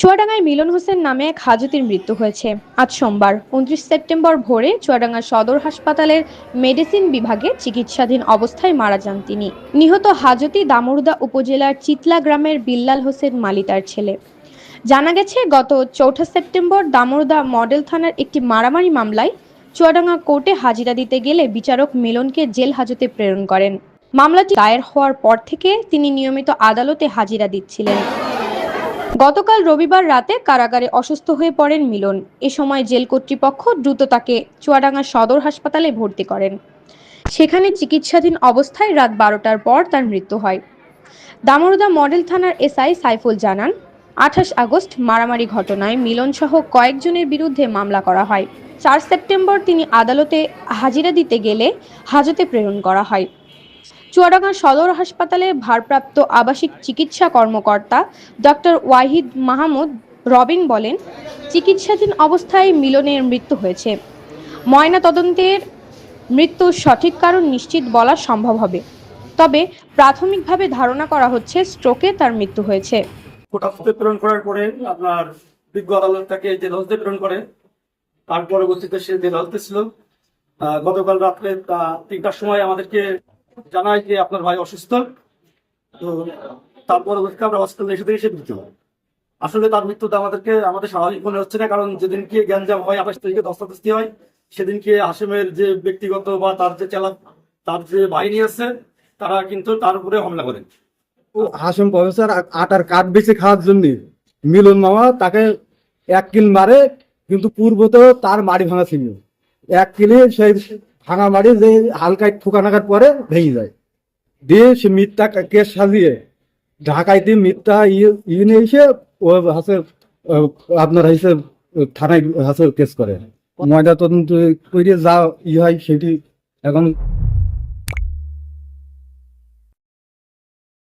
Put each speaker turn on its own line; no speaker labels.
চুয়াডাঙ্গায় মিলন হোসেন নামে এক হাজতির মৃত্যু হয়েছে। আজ সোমবার, উনত্রিশ সেপ্টেম্বর ভোরে চুয়াডাঙ্গা সদর হাসপাতালের মেডিসিন বিভাগে চিকিৎসাধীন অবস্থায় মারা যান তিনি। নিহত হাজতি দামুরদা উপজেলার চিতলা গ্রামের বিল্লাল হোসেন মালিতার ছেলে। জানা গেছে, গত চৌঠা সেপ্টেম্বর দামোরদা মডেল থানার একটি মারামারি মামলায় চুয়াডাঙ্গা কোর্টে হাজিরা দিতে গেলে বিচারক মিলনকে জেল হাজতে প্রেরণ করেন। মামলাটি দায়ের হওয়ার পর থেকে তিনি নিয়মিত আদালতে হাজিরা দিচ্ছিলেন। গতকাল রবিবার রাতে কারাগারে অসুস্থ হয়ে পড়েন মিলন। এ সময় জেল কর্তৃপক্ষ দ্রুত তাকে চুয়াডাঙ্গা সদর হাসপাতালে ভর্তি করেন। সেখানে চিকিৎসাধীন অবস্থায় রাত বারোটার পর তার মৃত্যু হয়। দামোরদা মডেল থানার এসআই সাইফুল জানান, আঠাশ আগস্ট মারামারি ঘটনায় মিলন সহ কয়েকজনের বিরুদ্ধে মামলা করা হয়। চার সেপ্টেম্বর তিনি আদালতে হাজিরা দিতে গেলে হাজতে প্রেরণ করা হয়। চুয়াডাঙ্গা সদর হাসপাতালে ভারপ্রাপ্ত আবাসিক চিকিৎসা কর্মকর্তা ডক্টর ওয়াহিদ মাহমুদ রবিন বলেন, চিকিৎসাধীন অবস্থায় মিলনের মৃত্যু হয়েছে। ময়না তদন্তের মৃত্যুর সঠিক কারণ নিশ্চিত বলা সম্ভব হবে। তবে প্রাথমিকভাবে ধারণা করা হচ্ছে স্ট্রোকে তার মৃত্যু হয়েছে।
কোর্ট প্রেরণ করার পরে আপনার বিজ্ঞ আদালত তাকে জেল হাউসে প্রেরণ করে, তার পরবর্তীতে সে ছিল গতকাল রাত্রে তিনটার সময় আমাদেরকে জানায় যে আপনার ভাই অসুস্থ। তো তার পরবর্তীতে আমরা হসপিটালে এসে দেখি সে মৃত্যু। আসলে তার মৃত্যুতে আমাদেরকে, আমাদের স্বাভাবিক মনে হচ্ছে না, কারণ যেদিনকে গ্যাঞ্জাম হয়, আঠাশ তারিখে দস্তাদস্তি হয়, সেদিনকে হাসিমের যে ব্যক্তিগত বা তার যে চালাক, তার যে বাহিনী আছে, তারা কিন্তু তার উপরে হামলা করে।
ও হাসিম প্রফেসর আটার কাঠ বেছে খাওয়ার জন্য মিলন মামা তাকে এক কিল মারে, কিন্তু পূর্বতেও তার মাড়ি ভাঙা ছিল। এক কিলে সেই ভাঙা মারি যে হালকায় ঠোকা নাকার পরে ভেঙে যায়। দিয়ে সে মিথ্যা কেস সাজিয়ে ঢাকায় দিয়ে মিথ্যা ইয়ে নিয়ে এসে ও হাসে আপনার হাসে থানায় হাসে কেস করে। ময়দা তদন্ত করে যা ই হয় সেটি এখন